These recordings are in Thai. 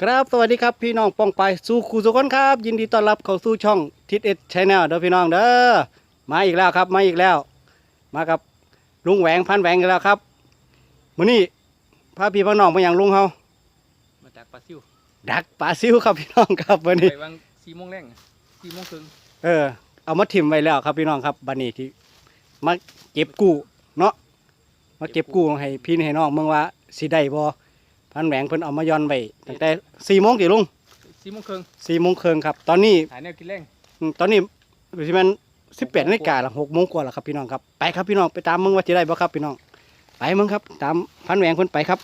ครับสวัสดีครับพี่น้องป้องไปสู่ครูสุคนครับ ยินดีต้อนรับเข้าสู่ช่องทิศเอ็ดชแนลเด้อพี่น้องเด้อมาอีกแล้วครับมาอีกแล้ว มากับลุงแหวงพันแหวงอีกแล้วครับมื้อนี้พาพี่พ่อน้องมาอย่างลุงเฮามาจากปลาซิวดักปลาซิวครับพี่น้องครับวันนี้ไปวางสี่โมงแรงสี่โมงครึ่งเออเอามาถิ่มไว้แล้วครับพี่น้องครับบัดนี้ที่มาเก็บกู้เนาะมาเก็บกู้ให้พี่ให้น้องเมืองว่าสิได้บ่ พันแหวงเพิ่นเอามาย้อนไว้ตั้งแต่4โมงติลุงสี่โมงครึ่ง4โมงครึ่งครับ ตอนนี้หาแนวกินแรงอืมตอนนี้ประมาณสิบแปดนาฬิกาละหกโมงกว่าแล้วครับพี่น้องครับไปครับพี่น้องไปตามมึงว่าจะได้บ่ครับพี่น้องไปมึงครับ ตามพันแหวงคนไปครับ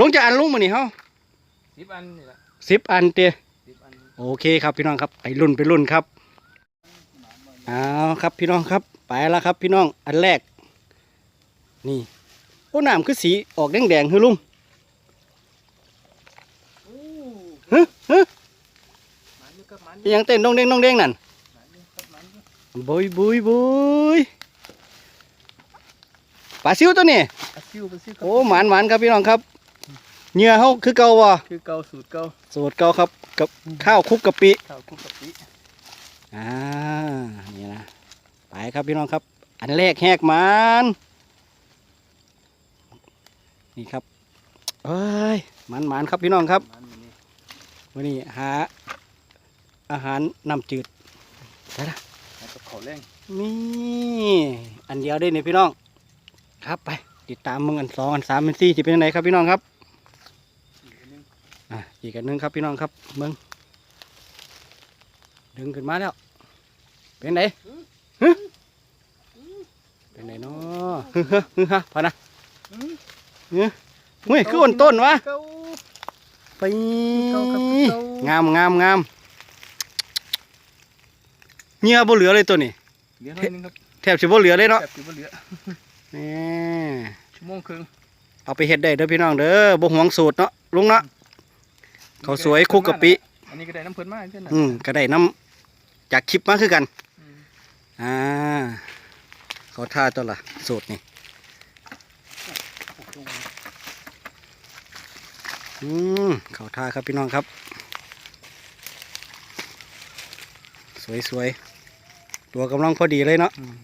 ลงจากอันลุงมานี่เฮาสิบอันนี่แหละสิบอันเตียสิบอันโอเคครับพี่น้องครับไปรุ่นไปรุ่นครับเอาครับพี่น้องครับ ไปแล้วครับพี่น้องอันแรก นี่โอ้น้ำคือสีออกแดงแดงๆคือลุงฮึฮึ มัน อยู่กับมันอิหยังเต้นน้องเด้งน้องเด้งนั่นมันอยู่กับมันอยู่บุยบุยบุยปลาซิวตัวนี้ปลาซิวปลาซิวโอ้หมานหมานครับพี่น้องครับเหงื่อเขาคือเก่าวะคือเกาสูตรเกาสูตรเก่าครับกับข้าวคลุกกะปิข้าวคลุกกะปิอ่านี่นะไปครับพี่น้องครับ อันแรกแหกหมันนี่ครับเอ้ยหมันหมานครับพี่น้องครับมันมันนี่วันนี้หา อาหารน้ำจืดแล้วกับข้าวแรงนี่อันเดียวได้เนี่ยพี่น้อง ครับไป ติดตามมึงอันสองอันสามอันสี่จะเป็นยังไงครับพี่น้องครับอีกอันหนึงอะอีกอันหนึงครับพี่น้องครับมึงดึงขึ้นมาแล้ว เป็นไงฮึเป็นไงเนาะฮึฮึฮึฮะพอนะอืมเฮ้ยคืออ่อนต้นวะเกาไปเก่าครับเก่างามงามงาม เหงื่อบ่เหลือเลยตัวนี้เหลือหน่อยหนึงครับแทบจะบ่เหลือเลยเนาะแซ่บอยู่บ่เหลือนี่ชั่วโมงครึ่งเอาไปเฮ็ดได้เด้อพี่น้องเด้อบ่หวงสูตรเนาะลุงเนาะเขาวสวยคลุกกะปิอันนี้ก็ได้น้ำเพิ่นมากเช่นนั้นอืมก็ได้น้ำจากคลิปมาคือกันอืมอ่าเขาท่าตัวละสูตรนี่อืมเขาท่าครับพี่น้องครับ สวยๆ ตัวกำลังพอดีเลยเนาะอืม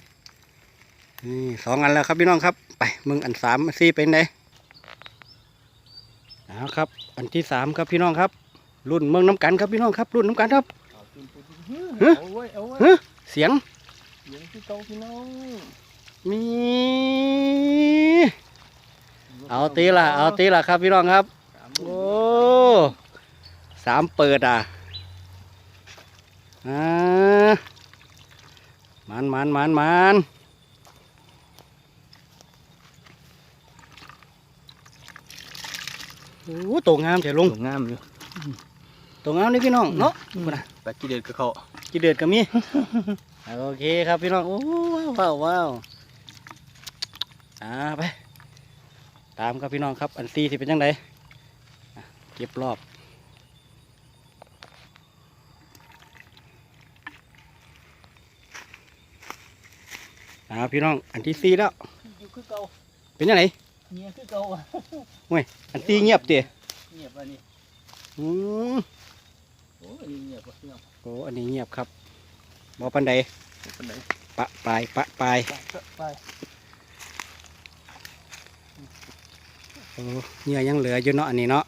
นี่สองอันแล้วครับพี่น้องครับ ไปมึงอันสามอันสี่เป็นไงเอาครับ อันที่สามครับพี่น้องครับ รุ่นเมืองน้ำกันครับพี่น้องครับ รุ่นน้ำกันครับเอาจุ่มปุ๊บปุ๊บฮะเอาไว้เอาไว้ฮะเสียงเสียงคือเกาพี่น้องมีเอาตีละเอาตีละครับพี่น้องครับสามโอ้สามเปิดอะอ่า มันมันมันมันโอ้ตัวงามเฉยลุงสวยงามอยู่ตัวงามนี่พี่น้องเนาะพุ่นน่ะปลากีเดือดกับเขาจีเดือดก็มีโอเคครับพี่น้องโอ้ว้าวว้าวอ่าไป ตามครับพี่น้องครับ อันซีที่เป็นยังไงอะเก็บรอบ อ่าพี่น้องอันที่ซีแล้วอยู่คือเก่าเป็นยังไงเงียคือเก่าอะอันซีเงียบเตี๋ยเงียบอันนี้อืมโอ้ยเงียบว่ะเงียบโอ้อันนี้เงียบครับบอปันใดเป็นไหนปะปลายปะปลายไปก็ไปโอ้เงียยังเหลืออยู่เนาะอันนี้เนาะ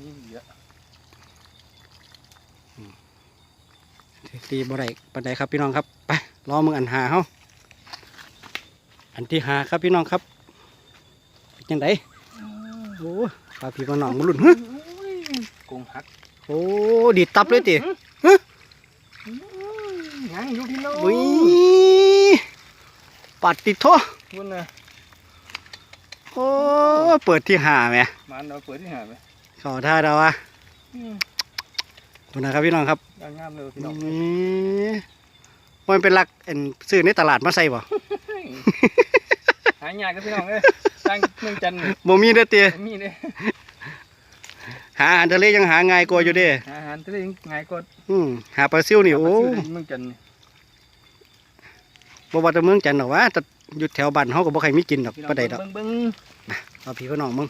นี่เหลือตีบ่ได้ปันใดครับพี่น้องครับไปรอมึงอันหาเฮา อันที่หาครับพี่น้องครับเป็นยังไงโอ้ปลาพี่ปลาหนองมาลุ่นฮึกงหักโอ้ดีดตับเลยติยังอยู่พี่น้องวิปัดติดโทคุณนะโอ้เปิดที่หาแหม่มันเราเปิดที่หาไหมขอท่าเราวะคุณนะครับพี่น้องครับยังงามเลยพี่น้องนี่มันเป็นหลักเอ็นซื้อในตลาดมาใส่บ่ หายากกับพี่น้องเอ้ยสร้างเมืองจันทร์นี่บ่มีเด้อเตียมีเนี่ยหาอาหารทะเลยังหาง่ายกว่าอยู่เด้อาหารทะเลง่ายกว่าอืมหาปลาซิวนี่โอ้เมืองจันทร์นี่บ่ว่าแต่เมืองจันทน์หรอกว่าแต่อยู่แถวบ้านเฮาก็บ่ใครมีกินดอกพี่น้องปลาใดดอกเบิ้งเบิ้งเอาพี่ก็น้องมึง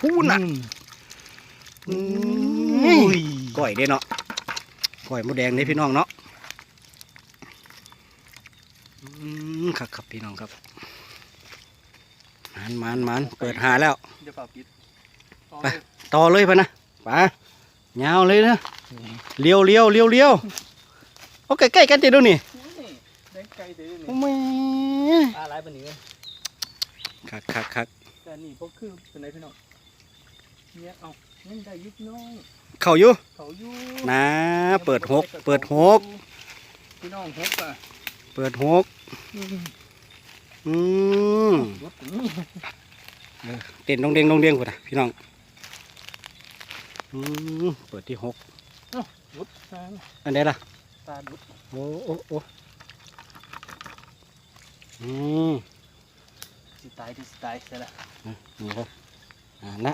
พูดน่ะอืมอืมก้อยเด้เนาะก้อยหมดแดงเด้พี่น้องเนาะอืมครับครับพี่น้องครับ มันมันมันเปิดหาแล้ว เดี๋ยวเปล่าปิดไปต่อเลยพะนะไป่ายาวเลยนะเลี้ยวเลี้ยวเลี้ยวเลี้ยวโอ้ใกล้ๆกันติดูนี่แดงไก่เดี๋ยวโอ้นี่แม่ปลาหลายปานนี้เลยคักคักคักแต่นี่พวกคือเป็นไรพี่น้องเนี่ยเอายังได้อยุบน้องเข้าอยู่เขาอยู่นะเปิดหกเปิดหกพี่น้องหกอะเปิดหก อืมอืมรถถึงนี่เต้นดงเด้งดงเด้งพุ่นนะพี่น้องอืมเปิดที่หกรถทางอันไหนล่ะตาดุดโอ้โอ้โอ้อืมสิตายที่สิตายใช่ละนี่ครับอ่านะ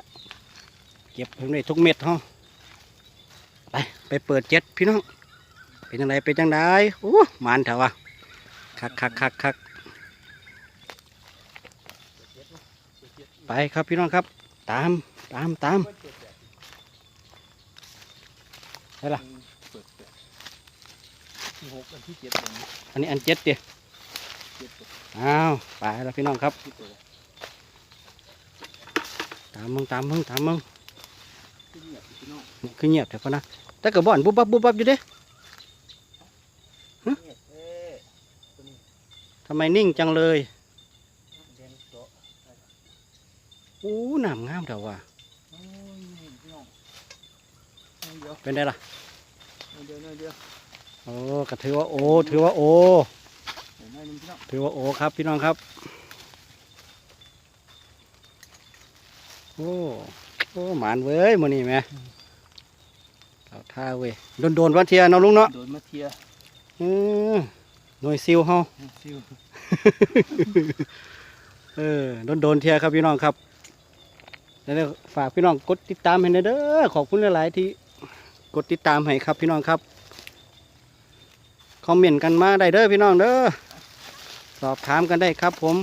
เก็บเพิ่มได้ทุกเม็ดห้องไปไปเปิดเจ็ดพี่น้องเป็นยังไงเป็นยังไงโอ้หมันเถอะวะคักคักคักคัก ไปครับพี่น้องครับ ตามตามตามได้ล่ะเปิดเปิดที่หกอันที่เจ็ดอย่างนี้อันนี้อันเจ็ดเดียอ้าวไปแล้วพี่น้องครับ ตามมึงตามมึงตามมึงเนี่ยพี่น้องนี่คือเงียบแต่พอนะแต่กระบ่อนบุบบับบุบบับอยู่เด้ฮะทำไมนิ่งจังเลย แดงโตะ อู้น้ำงามเถอะว่ะโอ้ยพี่น้องเอาเดี๋ยวเป็นได้ล่ะเอาเดี๋ยวเอาเดี๋ยวโอ้ก็ถือว่าโอถือว่าโอเดี๋ยวหน่อยหนึงพี่น้องถือว่าโอครับพี่น้องครับ โอ้โอ้หมานเว้ยมื้อนี้แหม่เอาท่าเว้ยโดนโดนๆวันเทียเนาะลุงเนาะโดนมาเทียอือหน่วยซิลเฮาซิวเออโดนโดนๆเทียครับพี่น้องครับ แล้วฝากพี่น้องกดติดตามให้น่อยเด้อขอบคุณหลายๆที่กดติดตามให้ครับพี่น้องครับคอมเมนต์กันมาได้เด้อพี่น้องเด้อสอบถามกันได้ครับผม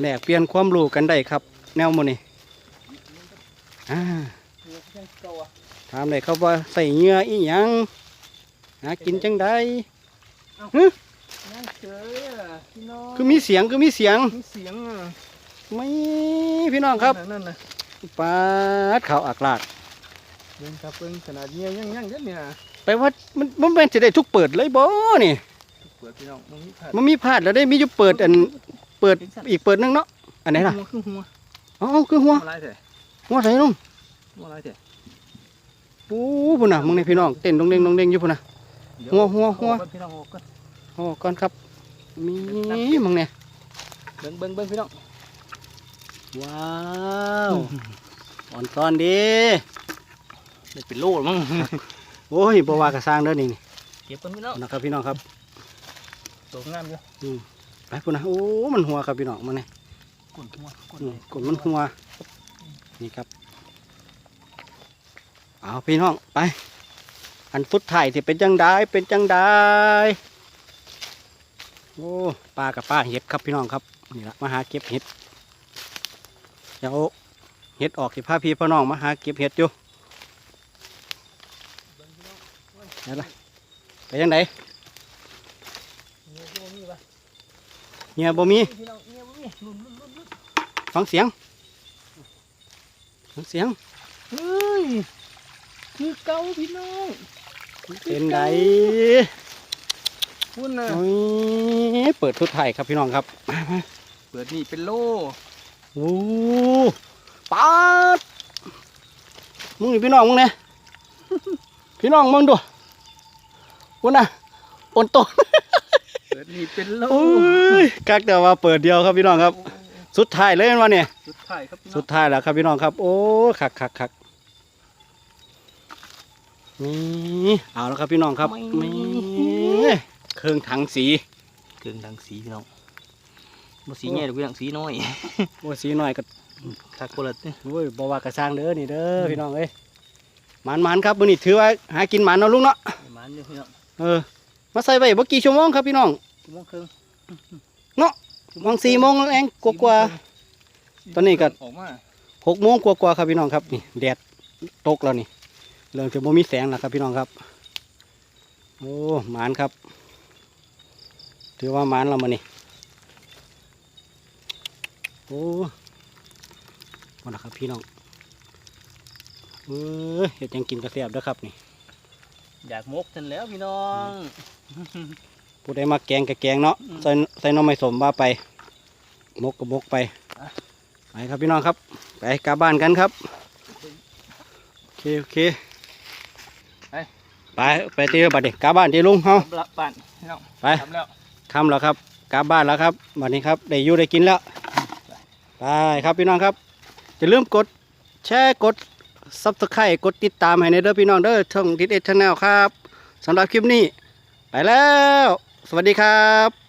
แลกเปลี่ยนความรู้กันได้ครับ แนวโมนี่อ่าเนี่ยยังเก่าอะถามเลยครับว่าใส่เหงื่ออีหยังหากินจังได ยังเจออะพี่น้องคือมีเสียงคือมีเสียงมีเสียงอะไม่พี่น้องครับนั่นน่ะปาดเขาอักลากเบิ่งครับเบิ่งขนาดเนี้ยยังยังเด้อเนี่ยไปว่ามันมันเป็นจะได้ทุกเปิดเลยบ่นี่เปิดพี่น้องมันมีผ่านมันมีพลาดแล้วได้มีอยู่เปิดอันเปิดอีกเปิดหนึงเนาะอันไหนล่ะหัวคือหัวอ๋อคือหัวหัวอะไรแท้หัวใส่ลงหัวอะไรแท้โอ้พุ่นน่ะมึงนี่พี่น้องเต้นดงเด้งดงเด้งอยู่พุ่นน่ะเดี๋ยหัวหัวหัวเอาก่อนพี่น้องเอาก่อน โอ้ก่อนครับ มีมึงเนี่ยเบิ่งเบิ่งเบิ่งพี่น้อง ว้าวอ่อนซ้อนดีได้เป็นโลแล้วมั้งโอ้ยบ่ว่ากระสร้างเด้อนี่นี่เก็บกันพี่น้องนะครับพี่น้องครับสวยงามอยู่ไปพุ่นนะโอ้ มันหัวครับพี่น้องมันนี่กดหัวกดอืมกดมันหัว นี่ครับ เอาพี่น้องไป อันฟุดถ่ายสิเป็นจังได้เป็นจังได้ โอ้ปลากับปลาเห็ดครับพี่น้องครับนี่ละมาหาเก็บเห็ดเดี๋ยวเห็ดออกสิพาพี่พ่อน้องมาหาเก็บเห็ดอยู่ไหนล่ะไปยังไงเนี่ยบ่มีปะเงียบ่มีพี่น้องเนี่ยบ่มีลุ้นลุ้นลุ้นลุ้นฟังเสียงฟังเสียงเฮ้ยคือเก่าพี่น้องเป็นได พุ่นน่ะโอ้ยเปิดทุดไทายครับพี่น้องครับมามาเปิดนี่เป็นโลโอ้ปาดมึงนี่พี่น้องมึงเนี่ยพี่น้องมึงดูวันน่ะโอนโตนเปิดนี่เป็นโลโอ้ยกักแต่ว่าเปิดเดียวครับพี่น้องครับ สุดท้ายเลยวันนี้สุดท้ายครับพี่น้สุองดท้ายแล้วครับพี่น้องครับ โอ้คักคักคักนี่เอาแล้วครับพี่น้องครับนี่ เครื่องถังสีเครื่องดังสีพี่น้องบ่สีใหญ่หรอกพี่น้องสีน้อยโอ้สีหน่อยก็คักคนละเนี่ยโอ้ยบว่ากระสร้างเด้อนี่เด้อพี่น้องเอ้ยหมันมันครับมื้อนี้ถือว่าหากินหมันเนาะลุงเนาะมันอยู่พี่น้องเออมาใส่ไว้บ่กี่ชั่วโมงครับพี่น้องชั่วโมงครึ่งเนาะบางสี่โมงแรงกว่าตอนนี้ก็ออกมาๆหกโมงกว่าๆครับพี่น้องครับนี่แดดตกแล้วนี่เริ่มจะบ่มีแสงแล้วครับพี่น้องครับ โอ้หมานครับ ถือว่าหมานเรามานี่โอ้มาแล้วครับพี่น้องเออเห็ดหยังกินกระเสียบเด้อครับนี่อยากมกทันแล้วพี่น้องผู้ใดมาแกงกับแกงเนาะอืมใส่ใส่หน้องไม่สมว่าไป มกกับมกไปอะไปครับพี่น้องครับ ไปกลับบ้านกันครับโอเคโอเคไปไปไปเที่ยวบัดเด็กกลับบ้านที่ลุงเฮากลับบ้านพี่น้องไปทำแล้ว คำแล้วครับกลับบ้านแล้วครับวันนี้ครับได้อยู่ได้กินแล้วไปครับพี่น้องครับอย่าลืมกดแชร์กดซับสไครต์กดติดตามให้ในเด้อพี่น้องเด้อช่องทิศเอ็ดชาแนลครับสำหรับคลิปนี้ ไปแล้ว สวัสดีครับ